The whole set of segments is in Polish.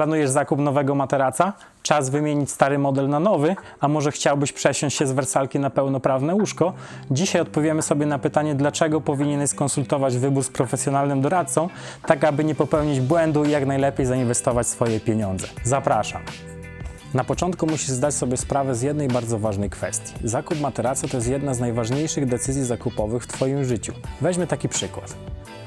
Planujesz zakup nowego materaca? Czas wymienić stary model na nowy? A może chciałbyś przesiąść się z wersalki na pełnoprawne łóżko? Dzisiaj odpowiemy sobie na pytanie, dlaczego powinieneś skonsultować wybór z profesjonalnym doradcą, tak aby nie popełnić błędu i jak najlepiej zainwestować swoje pieniądze. Zapraszam. Na początku musisz zdać sobie sprawę z jednej bardzo ważnej kwestii. Zakup materaca to jest jedna z najważniejszych decyzji zakupowych w Twoim życiu. Weźmy taki przykład.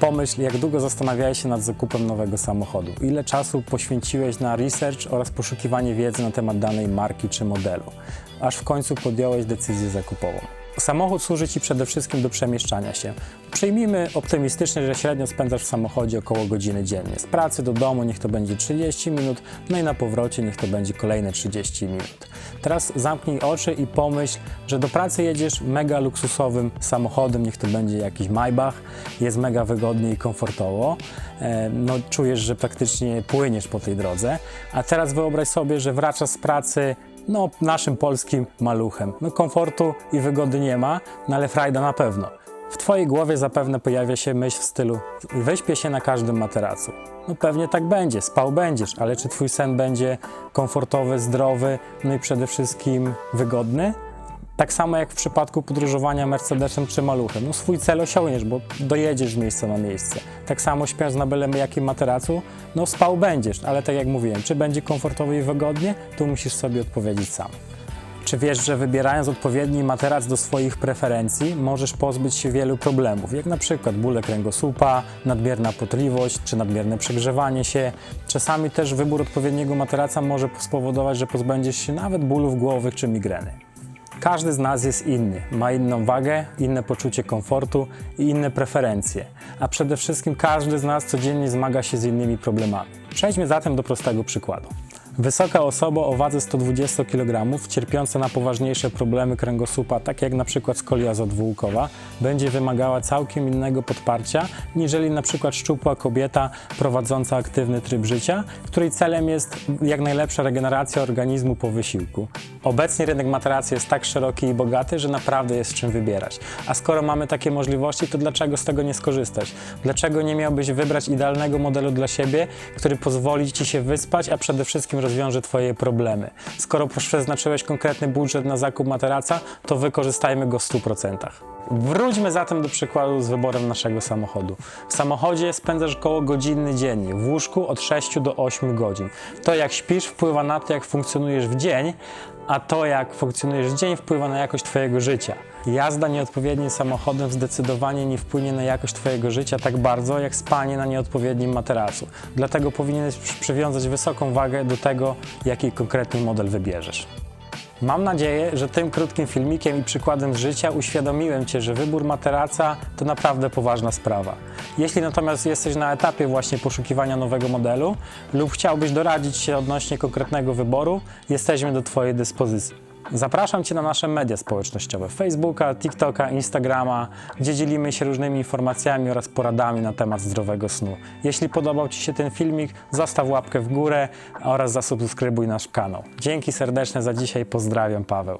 Pomyśl, jak długo zastanawiałeś się nad zakupem nowego samochodu, ile czasu poświęciłeś na research oraz poszukiwanie wiedzy na temat danej marki czy modelu, aż w końcu podjąłeś decyzję zakupową. Samochód służy Ci przede wszystkim do przemieszczania się. Przyjmijmy optymistycznie, że średnio spędzasz w samochodzie około godziny dziennie. Z pracy do domu niech to będzie 30 minut, no i na powrocie niech to będzie kolejne 30 minut. Teraz zamknij oczy i pomyśl, że do pracy jedziesz mega luksusowym samochodem, niech to będzie jakiś Maybach, jest mega wygodnie i komfortowo. E, No, czujesz, że praktycznie płyniesz po tej drodze. A teraz wyobraź sobie, że wracasz z pracy no, naszym polskim maluchem. No, komfortu i wygody nie ma, no ale frajda na pewno. W Twojej głowie zapewne pojawia się myśl w stylu wyśpię się na każdym materacu. No pewnie tak będzie, spał będziesz, ale czy Twój sen będzie komfortowy, zdrowy, no i przede wszystkim wygodny? Tak samo jak w przypadku podróżowania Mercedesem czy maluchem. No swój cel osiągniesz, bo dojedziesz z miejsca na miejsce. Tak samo śpiąc na byle jakim materacu, no spał będziesz, ale tak jak mówiłem, czy będzie komfortowo i wygodnie, to musisz sobie odpowiedzieć sam. Czy wiesz, że wybierając odpowiedni materac do swoich preferencji, możesz pozbyć się wielu problemów, jak na przykład bóle kręgosłupa, nadmierna potliwość czy nadmierne przegrzewanie się. Czasami też wybór odpowiedniego materaca może spowodować, że pozbędziesz się nawet bólów głowych czy migreny. Każdy z nas jest inny, ma inną wagę, inne poczucie komfortu i inne preferencje, a przede wszystkim każdy z nas codziennie zmaga się z innymi problemami. Przejdźmy zatem do prostego przykładu. Wysoka osoba o wadze 120 kg, cierpiąca na poważniejsze problemy kręgosłupa, takie jak przykład skolioza dwułkowa, będzie wymagała całkiem innego podparcia, niżeli przykład szczupła kobieta prowadząca aktywny tryb życia, której celem jest jak najlepsza regeneracja organizmu po wysiłku. Obecnie rynek materacji jest tak szeroki i bogaty, że naprawdę jest czym wybierać. A skoro mamy takie możliwości, to dlaczego z tego nie skorzystać? Dlaczego nie miałbyś wybrać idealnego modelu dla siebie, który pozwoli Ci się wyspać, a przede wszystkim rozwiąże Twoje problemy? Skoro przeznaczyłeś konkretny budżet na zakup materaca, to wykorzystajmy go w 100%. Wróćmy zatem do przykładu z wyborem naszego samochodu. W samochodzie spędzasz około godziny dziennie, w łóżku od 6 do 8 godzin. To jak śpisz wpływa na to, jak funkcjonujesz w dzień, a to jak funkcjonujesz w dzień wpływa na jakość Twojego życia. Jazda nieodpowiednim samochodem zdecydowanie nie wpłynie na jakość Twojego życia tak bardzo, jak spanie na nieodpowiednim materacu. Dlatego powinieneś przy- przywiązać wysoką wagę do tego, jaki konkretny model wybierzesz. Mam nadzieję, że tym krótkim filmikiem i przykładem z życia uświadomiłem Cię, że wybór materaca to naprawdę poważna sprawa. Jeśli natomiast jesteś na etapie właśnie poszukiwania nowego modelu lub chciałbyś doradzić się odnośnie konkretnego wyboru, jesteśmy do Twojej dyspozycji. Zapraszam Cię na nasze media społecznościowe: Facebooka, TikToka, Instagrama, gdzie dzielimy się różnymi informacjami oraz poradami na temat zdrowego snu. Jeśli podobał Ci się ten filmik, zostaw łapkę w górę oraz zasubskrybuj nasz kanał. Dzięki serdeczne za dzisiaj, pozdrawiam Paweł.